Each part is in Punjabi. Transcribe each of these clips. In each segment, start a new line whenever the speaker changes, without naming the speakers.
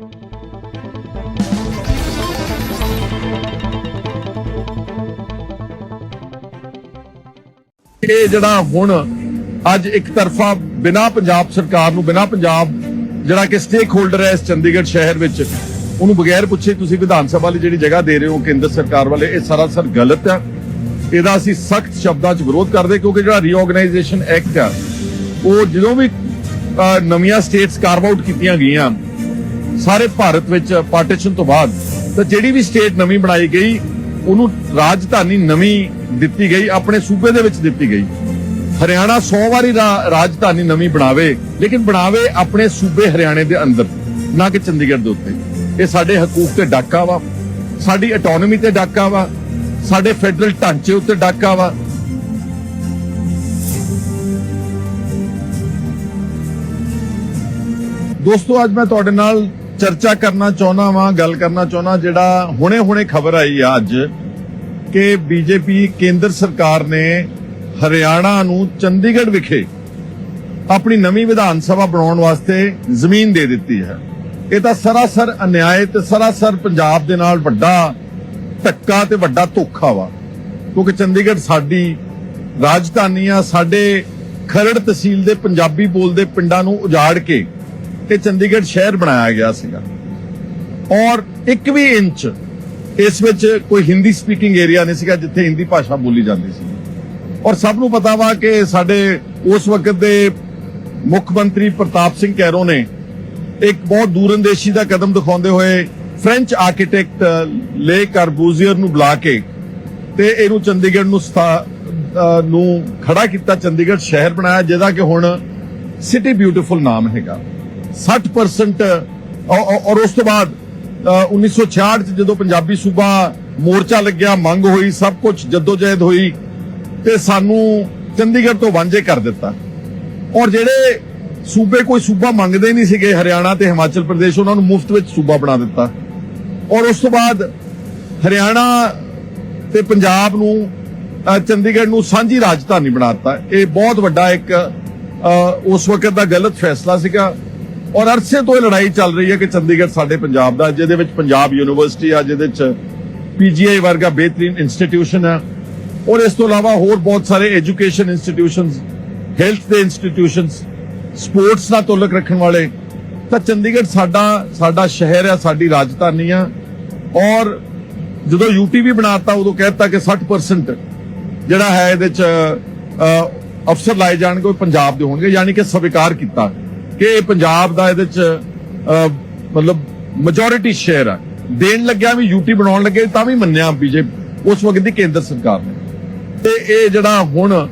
ਇਹ ਜਿਹੜਾ ਹੁਣ ਅੱਜ ਇੱਕ ਤਰਫਾ ਬਿਨਾ ਪੰਜਾਬ ਸਰਕਾਰ ਨੂੰ, ਬਿਨਾ ਪੰਜਾਬ ਜਿਹੜਾ ਕਿ ਸਟੇਕ ਹੋਲਡਰ ਹੈ ਇਸ ਚੰਡੀਗੜ੍ਹ ਸ਼ਹਿਰ ਵਿੱਚ, ਉਹਨੂੰ ਬਗੈਰ ਪੁੱਛੇ ਤੁਸੀਂ ਵਿਧਾਨ ਸਭਾ ਲਈ ਜਿਹੜੀ ਜਗ੍ਹਾ ਦੇ ਰਹੇ ਹੋ, ਕੇਂਦਰ ਸਰਕਾਰ ਵਾਲੇ, ਇਹ ਸਰਾਸਰ ਗਲਤ ਹੈ। ਇਹਦਾ ਅਸੀਂ ਸਖਤ ਸ਼ਬਦਾਂ 'ਚ ਵਿਰੋਧ ਕਰਦੇ ਕਿਉਂਕਿ ਜਿਹੜਾ ਰੀਆਰਗੇਨਾਈਜੇਸ਼ਨ ਐਕਟ ਆ, ਉਹ ਜਦੋਂ ਵੀ ਨਵੀਆਂ ਸਟੇਟਸ ਕਾਰਵ ਆਊਟ ਕੀਤੀਆਂ ਗਈਆਂ ਸਾਰੇ ਭਾਰਤ ਵਿੱਚ ਪਾਰਟੀਸ਼ਨ ਤੋਂ ਬਾਅਦ ਤਾਂ ਜਿਹੜੀ ਵੀ ਸਟੇਟ ਨਵੀਂ ਬਣਾਈ ਗਈ, ਉਹਨੂੰ ਰਾਜਧਾਨੀ ਨਵੀਂ ਦਿੱਤੀ ਗਈ, ਆਪਣੇ ਸੂਬੇ ਦੇ ਵਿੱਚ ਦਿੱਤੀ ਗਈ। ਹਰਿਆਣਾ 100 ਵਾਰੀ ਰਾਜਧਾਨੀ ਨਵੀਂ ਬਣਾਵੇ, ਲੇਕਿਨ ਬਣਾਵੇ ਆਪਣੇ ਸੂਬੇ ਹਰਿਆਣੇ ਦੇ ਅੰਦਰ, ਨਾ ਕਿ ਚੰਡੀਗੜ੍ਹ ਦੇ ਉੱਤੇ। ਇਹ ਸਾਡੇ ਹਕੂਕ ਤੇ ਡਾਕਾ ਵਾ, ਸਾਡੀ ਆਟੋਨਮੀ ਤੇ ਡਾਕਾ ਵਾ, ਸਾਡੇ ਫੈਡਰਲ ਢਾਂਚੇ ਉੱਤੇ ਡਾਕਾ ਵਾ। ਦੋਸਤੋ, ਅੱਜ ਮੈਂ ਤੁਹਾਡੇ ਨਾਲ ਚਰਚਾ ਕਰਨਾ ਚਾਹੁੰਦਾ ਵਾਂ, ਗੱਲ ਕਰਨਾ ਚਾਹੁੰਦਾ, ਜਿਹੜਾ ਹੁਣੇ-ਹੁਣੇ ਖਬਰ ਆਈ ਆ ਅੱਜ ਕਿ ਬੀਜੇਪੀ ਕੇਂਦਰ ਸਰਕਾਰ ਨੇ ਹਰਿਆਣਾ ਨੂੰ ਚੰਡੀਗੜ੍ਹ ਵਿਖੇ ਆਪਣੀ ਨਵੀਂ ਵਿਧਾਨ ਸਭਾ ਬਣਾਉਣ ਵਾਸਤੇ ਜ਼ਮੀਨ ਦੇ ਦਿੱਤੀ ਹੈ। ਇਹ ਤਾਂ ਸਰਾਸਰ ਅਨਿਆਏ ਤੇ ਸਰਾਸਰ ਪੰਜਾਬ ਦੇ ਨਾਲ ਵੱਡਾ ਧੱਕਾ ਤੇ ਵੱਡਾ ਧੋਖਾ ਵਾ, ਕਿਉਂਕਿ ਚੰਡੀਗੜ੍ਹ ਸਾਡੀ ਰਾਜਧਾਨੀ ਆ, ਸਾਡੇ ਖਰੜ ਤਹਿਸੀਲ ਦੇ ਪੰਜਾਬੀ ਬੋਲਦੇ ਪਿੰਡਾਂ ਨੂੰ ਉਜਾੜ ਕੇ ਤੇ ਚੰਡੀਗੜ੍ਹ ਸ਼ਹਿਰ ਬਣਾਇਆ ਗਿਆ ਸੀਗਾ। ਔਰ ਇੱਕ ਵੀ ਇੰਚ ਇਸ ਵਿੱਚ ਕੋਈ ਹਿੰਦੀ ਸਪੀਕਿੰਗ ਏਰੀਆ ਨਹੀਂ ਸੀਗਾ, ਜਿੱਥੇ ਹਿੰਦੀ ਭਾਸ਼ਾ ਬੋਲੀ ਜਾਂਦੀ ਸੀ। ਔਰ ਸਭ ਨੂੰ ਪਤਾ ਵਾ ਕਿ ਸਾਡੇ ਉਸ ਵਕਤ ਦੇ ਮੁੱਖ ਮੰਤਰੀ ਪ੍ਰਤਾਪ ਸਿੰਘ ਕੈਰੋ ਨੇ ਇੱਕ ਬਹੁਤ ਦੂਰੰਦੇਸ਼ੀ ਦਾ ਕਦਮ ਦਿਖਾਉਂਦੇ ਹੋਏ ਫ੍ਰੈਂਚ ਆਰਕੀਟੈਕਟ ਲੇ ਕਾਰਬੂਜ਼ੀਅਰ ਨੂੰ ਬੁਲਾ ਕੇ ਤੇ ਇਹਨੂੰ ਚੰਡੀਗੜ੍ਹ ਨੂੰ ਸਥਾ- ਨੂੰ ਖੜਾ ਕੀਤਾ, ਚੰਡੀਗੜ੍ਹ ਸ਼ਹਿਰ ਬਣਾਇਆ, ਜਿਹਦਾ ਕਿ ਹੁਣ ਸਿਟੀ ਬਿਊਟੀਫੁਲ ਨਾਮ ਹੈਗਾ। 60% ਔਰ ਉਸ ਤੋਂ ਬਾਅਦ ਅਹ 1966 ਚ ਜਦੋਂ ਪੰਜਾਬੀ ਸੂਬਾ ਮੋਰਚਾ ਲੱਗਿਆ ਮੰਗ ਹੋਈ ਸਭ ਕੁਝ ਜਦੋਜਹਿਦ ਹੋਈ ਤੇ ਸਾਨੂੰ ਚੰਡੀਗੜ੍ਹ ਤੋਂ ਵਾਂਝੇ ਕਰ ਦਿੱਤਾ। ਔਰ ਜਿਹੜੇ ਸੂਬੇ ਕੋਈ ਸੂਬਾ ਮੰਗਦੇ ਨਹੀਂ ਸੀਗੇ ਹਰਿਆਣਾ ਤੇ ਹਿਮਾਚਲ ਪ੍ਰਦੇਸ਼ ਉਹਨਾਂ ਨੂੰ ਮੁਫਤ ਵਿੱਚ ਸੂਬਾ ਬਣਾ ਦਿੱਤਾ। ਔਰ ਉਸ ਤੋਂ ਬਾਅਦ ਹਰਿਆਣਾ ਤੇ ਪੰਜਾਬ ਨੂੰ ਅਹ, ਚੰਡੀਗੜ੍ਹ ਨੂੰ ਸਾਂਝੀ ਰਾਜਧਾਨੀ ਬਣਾ ਦਿੱਤਾ। ਇਹ ਬਹੁਤ ਵੱਡਾ ਇੱਕ ਉਸ ਵਕਤ ਦਾ ਗਲਤ ਫੈਸਲਾ ਸੀਗਾ। ਔਰ ਅਰਸੇ ਤੋਂ ਇਹ ਲੜਾਈ ਚੱਲ ਰਹੀ ਹੈ ਕਿ ਚੰਡੀਗੜ੍ਹ ਸਾਡੇ ਪੰਜਾਬ ਦਾ, ਜਿਹਦੇ ਵਿੱਚ ਪੰਜਾਬ ਯੂਨੀਵਰਸਿਟੀ ਆ, ਜਿਹਦੇ ਵਿੱਚ ਪੀਜੀਆਈ ਵਰਗਾ ਬਿਹਤਰੀਨ ਇੰਸਟੀਟਿਊਸ਼ਨ ਹੈ ਔਰ ਇਸ ਤੋਂ ਇਲਾਵਾ ਹੋਰ ਬਹੁਤ ਸਾਰੇ ਐਜੂਕੇਸ਼ਨ ਇੰਸਟੀਟਿਊਸ਼ਨਸ ਹੈਲਥ ਦੇ ਇੰਸਟੀਟਿਊਸ਼ਨਸ ਸਪੋਰਟਸ ਨਾਲ ਤਾਲੁਕ ਰੱਖਣ ਵਾਲੇ। ਤਾਂ ਚੰਡੀਗੜ੍ਹ ਸਾਡਾ ਸਾਡਾ ਸ਼ਹਿਰ ਹੈ ਸਾਡੀ ਰਾਜਧਾਨੀ ਆ। ਔਰ ਜਦੋਂ ਯੂਟੀ ਵੀ ਬਣਾਤਾ, ਉਦੋਂ ਕਹਿਤਾ ਕਿ 60% ਜਿਹੜਾ ਹੈ ਇਹਦੇ ਚ ਅਫਸਰ ਲਾਏ ਜਾਣਗੇ, ਉਹ ਪੰਜਾਬ ਦੇ ਹੋਣਗੇ, ਯਾਨੀ ਕਿ ਸਵੀਕਾਰ ਕੀਤਾ। ਕਿ ਪੰਜਾਬ ਦਾ ਇਹਦੇ ਚ ਅਹ, ਮਤਲਬ ਮੈਜੋਰਿਟੀ ਸ਼ੇਅਰ ਹੈ ਦੇਣ ਲੱਗਿਆ ਵੀ ਯੂਟੀ ਬਣਾਉਣ ਲੱਗੇ ਤਾਂ ਵੀ ਮੰਨਿਆ ਬੀਜੇਪੀ। ਉਸ ਵਕਤ ਦੀ ਕੇਂਦਰ ਸਰਕਾਰ ਨੇ। ਤੇ ਇਹ ਜਿਹੜਾ ਹੁਣ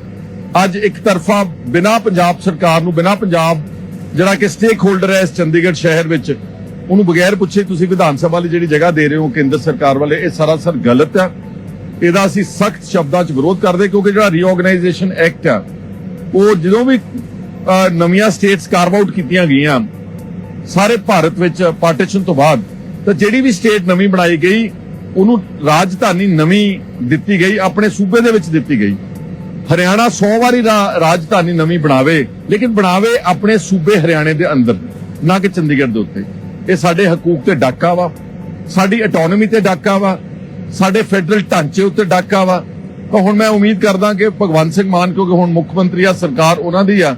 ਅੱਜ ਇੱਕ ਤਰਫਾ ਬਿਨਾ ਪੰਜਾਬ ਸਰਕਾਰ ਨੂੰ ਬਿਨਾ ਪੰਜਾਬ ਜਿਹੜਾ ਕਿ ਸਟੇਕ ਹੋਲਡਰ ਹੈ ਇਸ ਚੰਡੀਗੜ੍ਹ ਸ਼ਹਿਰ ਵਿੱਚ ਉਹਨੂੰ ਬਗੈਰ ਪੁੱਛੇ ਤੁਸੀਂ ਵਿਧਾਨ ਸਭਾ ਲਈ ਜਿਹੜੀ ਜਗ੍ਹਾ ਦੇ ਰਹੇ ਹੋ ਕੇਂਦਰ ਸਰਕਾਰ ਵਾਲੇ ਇਹ ਸਰਾਸਰ ਗਲਤ ਹੈ ਇਹਦਾ ਅਸੀਂ ਸਖਤ ਸ਼ਬਦਾਂ 'ਚ ਵਿਰੋਧ ਕਰਦੇ ਕਿਉਂਕਿ ਜਿਹੜਾ ਰੀਆਰਗੇਨਾਈਜੇਸ਼ਨ ਐਕਟ ਆ ਉਹ ਜਦੋਂ ਵੀ ਨਵੀਆਂ ਸਟੇਟਸ ਕਾਰਵ ਆਊਟ ਕੀਤੀਆਂ ਗਈਆਂ ਸਾਰੇ ਭਾਰਤ ਵਿੱਚ ਪਾਰਟੀਸ਼ਨ ਤੋਂ ਬਾਅਦ, ਤਾਂ ਜਿਹੜੀ ਵੀ ਸਟੇਟ ਨਵੀਂ ਬਣਾਈ ਗਈ, ਉਹਨੂੰ ਰਾਜਧਾਨੀ ਨਵੀਂ ਦਿੱਤੀ ਗਈ, ਆਪਣੇ ਸੂਬੇ ਦੇ ਵਿੱਚ ਦਿੱਤੀ ਗਈ। ਹਰਿਆਣਾ 100 ਵਾਰੀ ਰਾਜਧਾਨੀ ਨਵੀਂ ਬਣਾਵੇ, ਲੇਕਿਨ ਬਣਾਵੇ ਆਪਣੇ ਸੂਬੇ ਹਰਿਆਣੇ ਦੇ ਅੰਦਰ, ਨਾ ਕਿ ਚੰਡੀਗੜ੍ਹ ਦੇ ਉੱਤੇ। ਇਹ ਸਾਡੇ ਹਕੂਕ ਤੇ ਡਾਕਾ ਵਾ, ਸਾਡੀ ਆਟੋਨਮੀ ਤੇ ਡਾਕਾ ਵਾ, ਸਾਡੇ ਫੈਡਰਲ ਢਾਂਚੇ ਉੱਤੇ ਡਾਕਾ ਵਾ। ਤਾਂ ਹੁਣ ਮੈਂ ਉਮੀਦ ਕਰਦਾ ਕਿ ਭਗਵੰਤ ਸਿੰਘ ਮਾਨ, ਕਿਉਂਕਿ ਹੁਣ ਮੁੱਖ ਮੰਤਰੀ ਆ, ਸਰਕਾਰ ਉਹਨਾਂ ਦੀ ਆ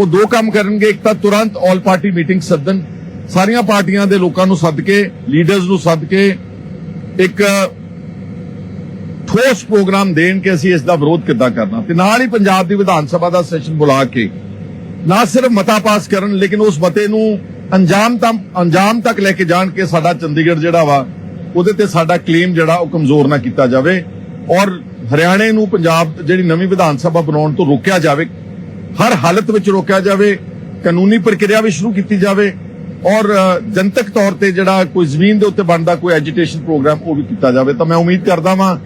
ਉਹ ਦੋ ਕੰਮ ਕਰਨਗੇ, ਇੱਕ ਤਾਂ ਤੁਰੰਤ ਆਲ ਪਾਰਟੀ ਮੀਟਿੰਗ ਸੱਦਣ। ਸਾਰੀਆਂ ਪਾਰਟੀਆਂ ਦੇ ਲੋਕਾਂ ਨੂੰ ਸੱਦ ਕੇ ਲੀਡਰਸ ਨੂੰ ਸੱਦ ਕੇ ਇੱਕ ਠੋਸ ਪ੍ਰੋਗਰਾਮ ਦੇਣ ਕਿ ਅਸੀਂ ਇਸ ਦਾ ਵਿਰੋਧ ਕਿੱਦਾਂ ਕਰਨਾ। ਤੇ ਨਾਲ ਹੀ ਪੰਜਾਬ ਦੀ ਵਿਧਾਨ ਸਭਾ ਦਾ ਸੈਸ਼ਨ ਬੁਲਾ ਕੇ, ਨਾ ਸਿਰਫ ਮਤਾ ਪਾਸ ਕਰਨ, ਲੇਕਿਨ ਉਸ ਮਤੇ ਨੂੰ ਅੰਜਾਮ ਤੱਕ ਅੰਜਾਮ ਤੱਕ ਲੈ ਕੇ ਜਾਣ ਕੇ ਸਾਡਾ ਚੰਡੀਗੜ੍ਹ ਜਿਹੜਾ ਵਾ, ਉਹਦੇ ਤੇ ਸਾਡਾ ਕਲੇਮ ਜਿਹੜਾ, ਉਹ ਕਮਜ਼ੋਰ ਨਾ ਕੀਤਾ ਜਾਵੇ। ਔਰ ਹਰਿਆਣੇ ਨੂੰ ਪੰਜਾਬ ਜਿਹੜੀ ਨਵੀਂ ਵਿਧਾਨ ਸਭਾ ਬਣਾਉਣ ਤੋਂ ਰੋਕਿਆ ਜਾਵੇ ਹਰ ਹਾਲਤ ਵਿੱਚ ਰੋਕਿਆ ਜਾਵੇ, ਕਾਨੂੰਨੀ ਪ੍ਰਕਿਰਿਆ ਵੀ ਸ਼ੁਰੂ ਕੀਤੀ ਜਾਵੇ ਔਰ ਜਨਤਕ ਤੌਰ ਤੇ ਜਿਹੜਾ ਕੋਈ ਜ਼ਮੀਨ ਦੇ ਉੱਤੇ ਬਣਦਾ ਕੋਈ ਐਜੀਟੇਸ਼ਨ ਪ੍ਰੋਗਰਾਮ ਉਹ ਵੀ ਕੀਤਾ ਜਾਵੇ। ਤਾਂ ਮੈਂ ਉਮੀਦ ਕਰਦਾ ਵਾਂ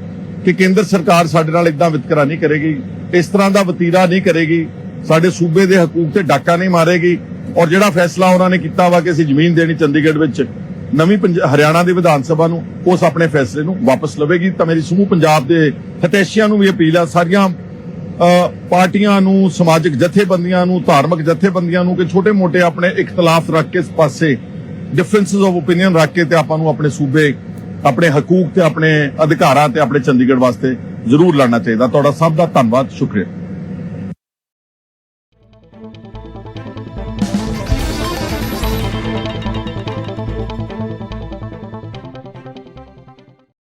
ਕਿ ਕੇਂਦਰ ਸਰਕਾਰ ਸਾਡੇ ਨਾਲ ਇਦਾਂ ਵਿਤਕਰਾ ਨਹੀਂ ਕਰੇਗੀ, ਇਸ ਤਰ੍ਹਾਂ ਦਾ ਵਤੀਰਾ ਨਹੀਂ ਕਰੇਗੀ, ਸਾਡੇ ਸੂਬੇ ਦੇ ਹਕੂਕ ਤੇ ਡਾਕਾ ਨਹੀਂ ਮਾਰੇਗੀ ਔਰ ਜਿਹੜਾ ਫੈਸਲਾ ਉਹਨਾਂ ਨੇ ਕੀਤਾ ਵਾ ਕਿ ਅਸੀਂ ਜ਼ਮੀਨ ਦੇਣੀ ਚੰਡੀਗੜ੍ਹ ਵਿੱਚ ਨਵੀਂ ਹਰਿਆਣਾ ਦੀ ਵਿਧਾਨ ਸਭਾ ਨੂੰ, ਉਸ ਆਪਣੇ ਫੈਸਲੇ ਨੂੰ ਵਾਪਸ ਲਵੇਗੀ। ਤਾਂ ਮੇਰੀ ਸਮੂਹ ਪੰਜਾਬ ਦੇ ਹਤੈਸ਼ੀਆਂ ਨੂੰ ਵੀ ਅਪੀਲ ਆ, ਸਾਰੀਆਂ ਪਾਰਟੀਆਂ ਨੂੰ, ਸਮਾਜਿਕ ਜਥੇਬੰਦੀਆਂ ਨੂੰ, ਧਾਰਮਿਕ ਜਥੇਬੰਦੀਆਂ ਨੂੰ ਕਿ ਛੋਟੇ-ਮੋਟੇ ਆਪਣੇ ਇਖਤਲਾਫ ਰੱਖ ਕੇ ਇਸ ਪਾਸੇ ਡਿਫਰੈਂਸਸ ਆਫ ਓਪੀਨੀਅਨ ਰੱਖ ਕੇ ਤੇ ਆਪਾਂ ਨੂੰ ਆਪਣੇ ਸੂਬੇ, ਆਪਣੇ ਹਕੂਕ ਤੇ ਆਪਣੇ ਅਧਿਕਾਰਾਂ ਤੇ ਆਪਣੇ ਚੰਡੀਗੜ੍ਹ ਵਾਸਤੇ ਜ਼ਰੂਰ ਲੜਨਾ ਚਾਹੀਦਾ। ਤੁਹਾਡਾ ਸਭ ਦਾ ਧੰਨਵਾਦ, ਸ਼ੁਕਰੀਆ।